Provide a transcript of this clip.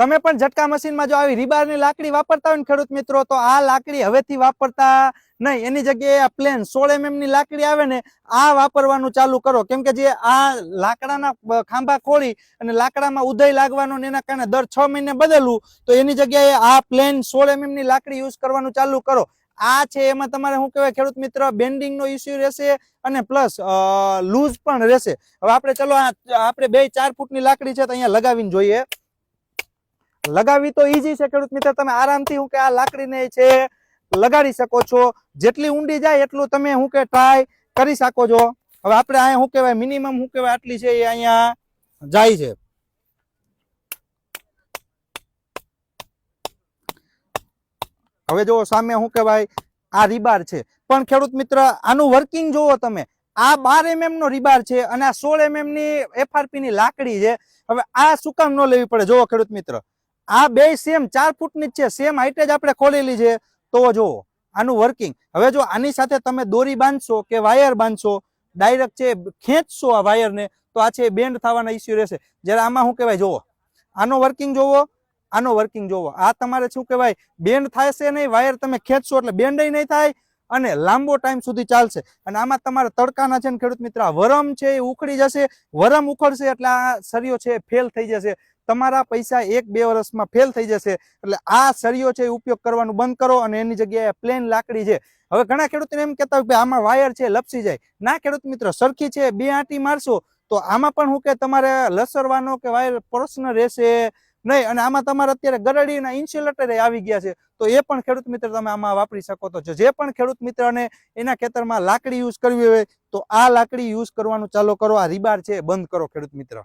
તમે પણ ઝટકા મશીનમાં જો આવી રીબારની લાકડી વાપરતા હોય ને ખેડૂત મિત્રો, તો આ લાકડી હવેથી વાપરતા નહીં. એની જગ્યાએ આ પ્લેન સોળ એમએમની લાકડી આવે ને, આ વાપરવાનું ચાલુ કરો. કેમ કે જે આ લાકડાના ખાંભા ખોળી અને લાકડામાં ઉદય લાગવાનો ને એના કારણે દર છ મહિને બદલવું, તો એની જગ્યાએ આ પ્લેન સોળ એમએમની લાકડી યુઝ કરવાનું ચાલુ કરો. આ છે એમાં તમારે શું કહેવાય ખેડૂત મિત્ર? બેન્ડિંગ નો ઇસ્યુ રહેશે અને પ્લસ લૂઝ પણ રહેશે. હવે આપણે ચલો આપણે બે ચાર ફૂટની લાકડી છે તો અહીંયા લગાવીને જોઈએ. લગાવી તો ઈઝી છે, ખેડૂત મિત્ર. તમે આરામથી હું કે આ લાકડીને છે, લગાડી શકો છો. જેટલી ઊંડી જાય એટલું તમે હું કે ટ્રાય કરી શકો છો. હવે આપણે અહીંયા શું કહેવાય? મિનિમમ શું કહેવાય? આટલી છે એ અહીંયા જાય છે. હવે જો સામે શું કહેવાય? આ રીબાર છે. પણ ખેડૂત મિત્ર, આનું વર્કિંગ જોવો તમે. આ બાર એમએમ નો રીબાર છે અને આ સોળ એમએમની એફઆરપી ની લાકડી છે. હવે આ શું કામ ન લેવી પડે? જોવો ખેડૂત મિત્ર. આ બે સેમ ચાર ફૂટની જ છે. સેમ હાઈટ જ આપણે ખોલેલી છે. તો જુઓ, આનું વર્કિંગ હવે જો આની સાથે તમે દોરી બાંધશો કે વાયર બાંધશો ડાયરેક્ટ છે, ખેંચશો આ વાયરને તો આ છે બેન્ડ થવાના ઇસ્યુ રહેશે. જ્યારે આમાં શું કહેવાય? જુઓ, આનો વર્કિંગ જોવો, આનો વર્કિંગ જોવો. આ તમારે શું કહેવાય? બેન્ડ થાય છે નહીં વાયર તમે ખેંચશો એટલે બેન્ડ નહીં થાય. અને લાંબો ટાઈમ સુધી ચાલશે. અને આમાં તમારા તડકાના છે ને ખેડૂત મિત્ર વરમ છે એ ઉખડી જશે. વરમ ઉખડશે એટલે આ સરિયો છે એ ફેલ થઈ જશે. તમારા પૈસા એક બે વર્ષમાં ફેલ થઈ જશે. એટલે આ સરિયો છે એ ઉપયોગ કરવાનું બંધ કરો અને એની જગ્યાએ પ્લેન લાકડી છે. હવે ઘણા ખેડૂતોને એમ કહેતા હોય કે આમાં વાયર છે, લપસી જાય. ના ખેડૂત મિત્ર, સરખી છે, બે આંટી મારશો, તો આમાં પણ હું કે તમારે લસરવાનો કે વાયર પ્રશ્ન રહેશે. નહીં, અને આમાં તમારે અત્યારે ગરડીના ઇન્સ્યુલેટર આવી ગયા છે. તો એ પણ ખેડૂત મિત્ર તમે આમાં વાપરી શકો તો જે પણ ખેડૂત મિત્રને એના ખેતરમાં લાકડી યુઝ કરવી હોય તો આ લાકડી યુઝ કરવાનું ચાલુ કરો, આ રીબાર છે બંધ કરો ખેડૂત મિત્ર.